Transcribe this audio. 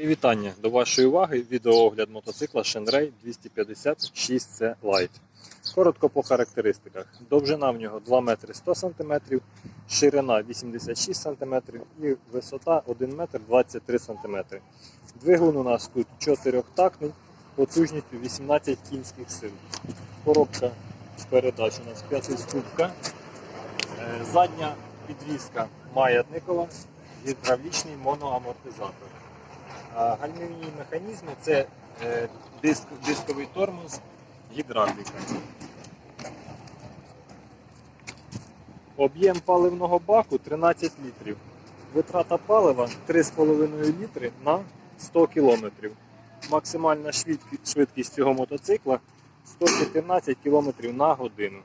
Вітання до вашої уваги. Відеоогляд мотоцикла Shenray 256C Lite. Коротко по характеристиках. Довжина в нього 2 метри 100 см, ширина 86 см і висота 1 метр 23 см. Двигун у нас тут 4-тактний, потужністю 18 кінських сил. Коробка передач у нас 5-ступка. Е, Задня підвізка маятникова, гідравлічний моноамортизатор. А Гальмівні механізми це е, диск, дисковий тормоз, гідравліка. Об'єм паливного баку 13 літрів. Витрата палива 3,5 літри на 100 км. Максимальна швидкі- швидкість цього мотоцикла 114 км на годину.